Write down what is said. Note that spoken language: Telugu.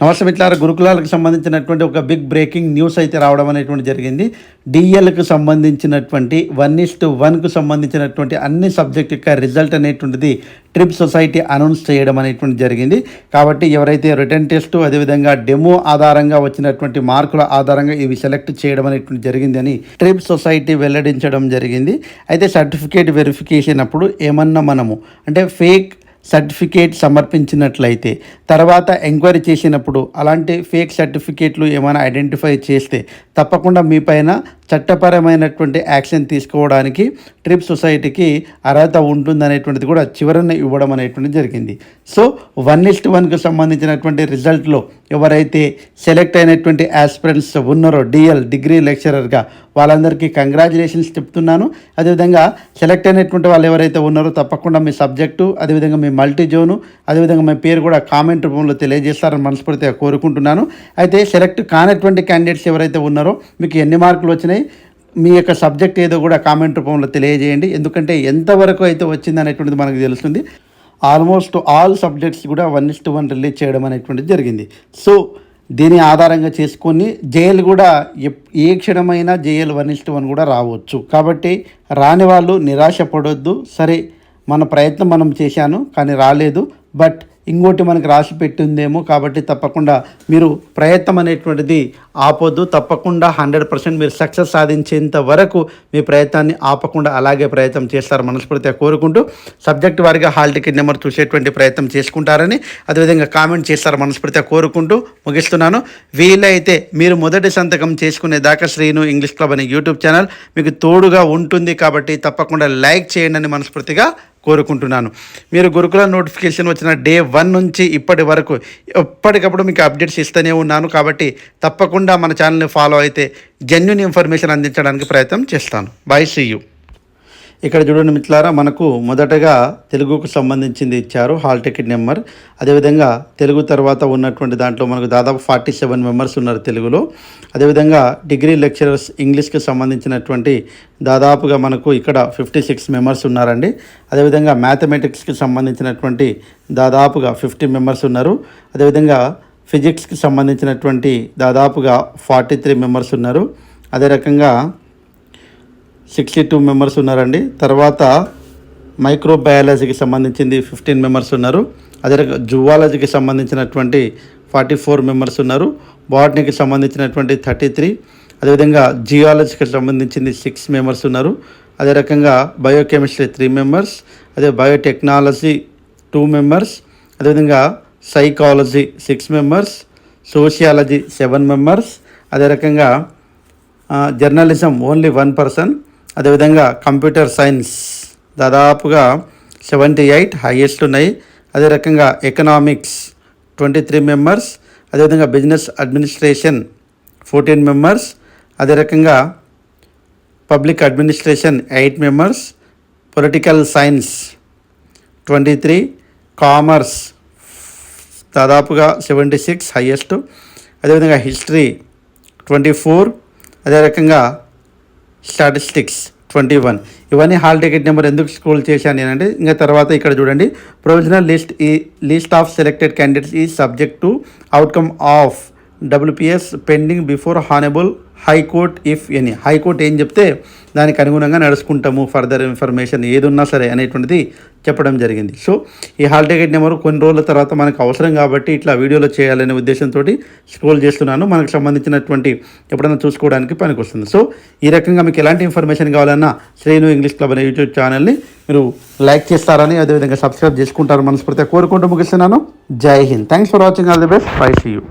నమస్తే మిట్లార గురుకులాలకు సంబంధించినటువంటి ఒక బిగ్ బ్రేకింగ్ న్యూస్ అయితే రావడం అనేటువంటి జరిగింది. డిఎల్కు సంబంధించినటువంటి వన్ ఇస్ టు వన్కు సంబంధించినటువంటి అన్ని సబ్జెక్ట్ యొక్క రిజల్ట్ అనేటువంటిది ట్రిప్ సొసైటీ అనౌన్స్ చేయడం అనేటువంటి జరిగింది. కాబట్టి ఎవరైతే రిటర్న్ టెస్ట్ అదేవిధంగా డెమో ఆధారంగా వచ్చినటువంటి మార్కుల ఆధారంగా ఇవి సెలెక్ట్ చేయడం అనేటువంటి జరిగింది అని ట్రిప్ సొసైటీ వెల్లడించడం జరిగింది. అయితే సర్టిఫికేట్ వెరిఫికేషన్ అప్పుడు ఏమన్నా మనము అంటే ఫేక్ సర్టిఫికేట్ సమర్పించినట్లయితే తర్వాత ఎంక్వైరీ చేసినప్పుడు అలాంటి ఫేక్ సర్టిఫికేట్లు ఏమైనా ఐడెంటిఫై చేస్తే తప్పకుండా మీ పైన చట్టపరమైనటువంటి యాక్షన్ తీసుకోవడానికి ట్రిప్ సొసైటీకి అర్హత ఉంటుందనేటువంటిది కూడా చివరన ఇవ్వడం అనేటువంటిది జరిగింది. సో వన్ ఇస్ట్ వన్కు సంబంధించినటువంటి రిజల్ట్లో ఎవరైతే సెలెక్ట్ అయినటువంటి ఆస్పిరెంట్స్ ఉన్నారో డిఎల్ డిగ్రీ లెక్చరర్గా వాళ్ళందరికీ కంగ్రాచులేషన్స్ చెప్తున్నాను. అదేవిధంగా సెలెక్ట్ అయినటువంటి వాళ్ళు ఎవరైతే ఉన్నారో తప్పకుండా మీ సబ్జెక్టు అదేవిధంగా మీ మల్టీ జోను అదేవిధంగా మీ పేరు కూడా కామెంట్ రూపంలో తెలియజేస్తారని మనస్ఫూర్తిగా కోరుకుంటున్నాను. అయితే సెలెక్ట్ కానటువంటి క్యాండిడేట్స్ ఎవరైతే ఉన్నారో మీకు ఎన్ని మార్కులు వచ్చినాయి? మీ యొక్క సబ్జెక్ట్ ఏదో కూడా కామెంట్ రూపంలో తెలియజేయండి. ఎందుకంటే ఎంతవరకు అయితే వచ్చింది అనేటువంటిది మనకు తెలుస్తుంది. ఆల్మోస్ట్ ఆల్ సబ్జెక్ట్స్ కూడా one is to one release చేయడం అనేటువంటిది జరిగింది. సో దీని ఆధారంగా చేసుకొని జేఎల్ కూడా ఏ క్షణమైనా JL one is to one కూడా రావచ్చు. కాబట్టి రాని వాళ్ళు నిరాశపడొద్దు. సరే మన ప్రయత్నం మనం చేశాను కానీ రాలేదు. బట్ ఇంకోటి మనకి రాసి పెట్టిందేమో కాబట్టి తప్పకుండా మీరు ప్రయత్నం అనేటువంటిది ఆపొద్దు. తప్పకుండా హండ్రెడ్ పర్సెంట్ మీరు సక్సెస్ సాధించేంత వరకు మీ ప్రయత్నాన్ని ఆపకుండా అలాగే ప్రయత్నం చేస్తారు మనస్ఫూర్తిగా కోరుకుంటూ సబ్జెక్ట్ వారిగా హాల్ టికెట్ నెంబర్ చూసేటువంటి ప్రయత్నం చేసుకుంటారని అదేవిధంగా కామెంట్ చేస్తారు మనస్ఫూర్తిగా కోరుకుంటూ ముగిస్తున్నాను. వీలైతే మీరు మొదటి సంతకం చేసుకునే దాకా శ్రీను ఇంగ్లీష్ క్లబ్ అనే యూట్యూబ్ ఛానల్ మీకు తోడుగా ఉంటుంది కాబట్టి తప్పకుండా లైక్ చేయండి అని మనస్ఫూర్తిగా కోరుకుంటున్నాను. మీరు గురుకుల నోటిఫికేషన్ వచ్చిన డే వన్ నుంచి ఇప్పటి వరకు ఎప్పటికప్పుడు మీకు అప్డేట్స్ ఇస్తూనే ఉన్నాను కాబట్టి తప్పకుండా మన ఛానల్ని ఫాలో అయితే జెన్యున్ ఇన్ఫర్మేషన్ అందించడానికి ప్రయత్నం చేస్తాను. Bye see you. ఇక్కడ చూడండి మిత్రులారా మనకు మొదటగా తెలుగుకు సంబంధించింది ఇచ్చారు హాల్ టికెట్ నెంబర్. అదేవిధంగా తెలుగు తర్వాత ఉన్నటువంటి దాంట్లో మనకు దాదాపు ఫార్టీ సెవెన్ మెంబర్స్ ఉన్నారు తెలుగులో. అదేవిధంగా డిగ్రీ లెక్చరర్స్ ఇంగ్లీష్కి సంబంధించినటువంటి దాదాపుగా మనకు ఇక్కడ ఫిఫ్టీ సిక్స్ మెంబర్స్ ఉన్నారండి. అదేవిధంగా మ్యాథమెటిక్స్కి సంబంధించినటువంటి దాదాపుగా ఫిఫ్టీ మెంబర్స్ ఉన్నారు. అదేవిధంగా ఫిజిక్స్కి సంబంధించినటువంటి దాదాపుగా ఫార్టీ త్రీ మెంబర్స్ ఉన్నారు. అదే రకంగా సిక్స్టీ టూ మెంబర్స్ ఉన్నారండి. తర్వాత మైక్రోబయాలజీకి సంబంధించింది ఫిఫ్టీన్ మెంబర్స్ ఉన్నారు. అదే రకంగా జువాలజీకి సంబంధించినటువంటి ఫార్టీ ఫోర్ మెంబర్స్ ఉన్నారు. బాటనీకి సంబంధించినటువంటి థర్టీ త్రీ. అదేవిధంగా జియాలజీకి సంబంధించింది సిక్స్ మెంబర్స్ ఉన్నారు. అదే రకంగా బయోకెమిస్ట్రీ త్రీ మెంబర్స్. అదే బయోటెక్నాలజీ టూ మెంబర్స్. అదేవిధంగా psychology six members sociology seven members అదే రకంగా జర్నలిజం ఓన్లీ వన్ పర్సన్ అదేవిధంగా కంప్యూటర్ సైన్స్ దాదాపుగా సెవెంటీ ఎయిట్ హైయెస్ట్ ఉన్నాయి. అదే రకంగా ఎకనామిక్స్ ట్వంటీ త్రీ మెంబర్స్ అదేవిధంగా బిజినెస్ అడ్మినిస్ట్రేషన్ ఫోర్టీన్ మెంబర్స్ అదే రకంగా public administration eight members political science twenty three commerce దాదాపుగా సెవెంటీ సిక్స్ హయ్యెస్ట్ అదేవిధంగా హిస్టరీ ట్వంటీ ఫోర్ అదే రకంగా స్టాటిస్టిక్స్ ట్వంటీ వన్. ఇవన్నీ హాల్ టికెట్ నెంబర్ ఎందుకు స్క్రోల్ చేశాను నేనంటే ఇంకా తర్వాత ఇక్కడ చూడండి. ప్రొవిజనల్ లిస్ట్ ఈ లిస్ట్ ఆఫ్ సెలెక్టెడ్ క్యాండిడేట్స్ ఈ subject to outcome of WPS pending before honourable high court if any high court ఏం చెప్తే దానికి అనుగుణంగా నడుచుకుంటాము ఫర్దర్ ఇన్ఫర్మేషన్ ఏది ఉన్నా సరే అనేటువంటిది చెప్పడం జరిగింది. సో ఈ హాల్ టికెట్ నెంబర్ కొన్ని రోజుల తర్వాత మనకు అవసరం కాబట్టి ఇట్లా వీడియోలో చేయాలనే ఉద్దేశంతో స్క్రోల్ చేస్తున్నాను. మనకు సంబంధించినటువంటి ఎప్పుడైనా చూసుకోవడానికి పనికి వస్తుంది సో ఈ రకంగా మీకు ఎలాంటి ఇన్ఫర్మేషన్ కావాలన్నా శ్రీను ఇంగ్లీష్ క్లబ్ అనే యూట్యూబ్ ఛానల్ని మీరు లైక్ చేస్తారని అదేవిధంగా సబ్స్క్రైబ్ చేసుకుంటారని మనస్ఫూర్తిగా కోరుకుంటూ ముగిస్తున్నాను. జై Hind. Thanks for watching all the best bye see you